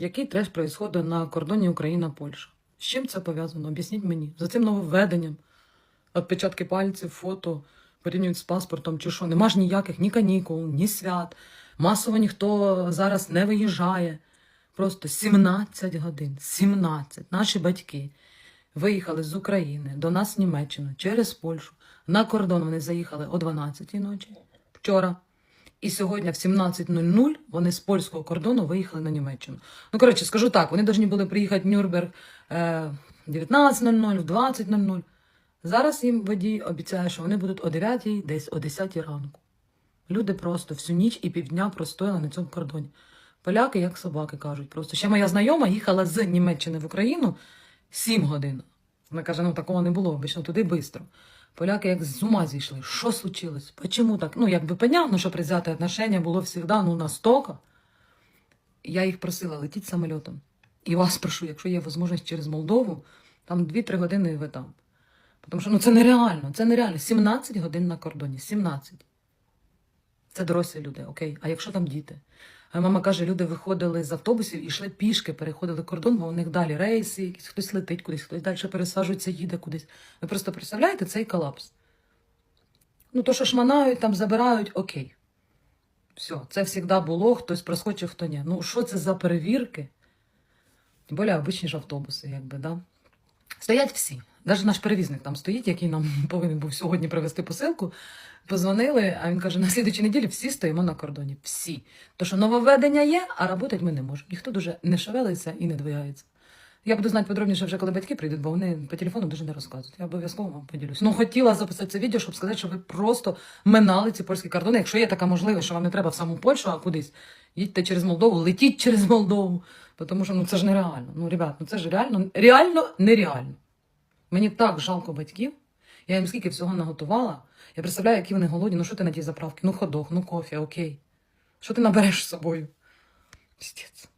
Який треш відбувається на кордоні Україна-Польща? З чим це пов'язано? Об'ясніть мені. За цим нововведенням, відпечатки пальців, фото порівнюють з паспортом чи що. Нема ж ніяких ні канікул, ні свят. Масово ніхто зараз не виїжджає. Просто 17 годин. 17. Наші батьки виїхали з України до нас в Німеччину через Польщу. На кордон вони заїхали о 12 ночі вчора. І сьогодні в 17.00 вони з польського кордону виїхали на Німеччину. Ну, коротше, скажу так, вони повинні були приїхати в Нюрнберг е, в 19.00, в 20.00. Зараз їм водій обіцяє, що вони будуть о 9 десь о 10 ранку. Люди просто всю ніч і півдня простояли на цьому кордоні. Поляки, як собаки кажуть, просто. Ще моя знайома їхала з Німеччини в Україну 7 годин. Вона каже, ну такого не було, обично туди швидко. Поляки як з ума зійшли. Що случилось? Почему так? Ну, якби понятно, що предвзяте отношення було завжди, ну, настолько. Я їх просила летіти самольотом. І вас прошу, якщо є можливість через Молдову, там 2-3 години і ви там. Тому що ну, це нереально, це нереально. 17 годин на кордоні, 17. Це дорослі люди, окей. А якщо там діти? А мама каже, люди виходили з автобусів і йшли пішки, переходили кордон, бо у них далі рейси, якісь хтось летить кудись, хтось далі пересаджується, їде кудись. Ви просто представляєте цей колапс? Ну, то, що шманають, там забирають, окей. Все, це завжди було, хтось проскочив, хто ні. Ну, що це за перевірки? Тим більше обичні ж автобуси, якби, да? Стоять всі. Навіть наш перевізник там стоїть, який нам повинен був сьогодні привезти посилку. Позвонили, а він каже: на слідчій неділі всі стоїмо на кордоні. Всі. То що нововведення є, а працювати ми не можемо. Ніхто дуже не шевелиться і не двигається. Я буду знати подробніше вже, коли батьки прийдуть, бо вони по телефону дуже не розказують. Я обов'язково вам поділюсь. Ну, хотіла записати це відео, щоб сказати, що ви просто минали ці польські кордони. Якщо є така можливість, що вам не треба в саму Польщу, а кудись, їдьте через Молдову, летіть через Молдову. Тому що ну, це ж нереально. Ну, ребят, ну це ж реально, реально нереально. Мені так жалко батьків. Я їм скільки всього наготувала. Я представляю, які вони голодні. Ну що ти на тій заправці? Ну ходок, ну кофе, окей. Що ти набереш з собою? Пістець.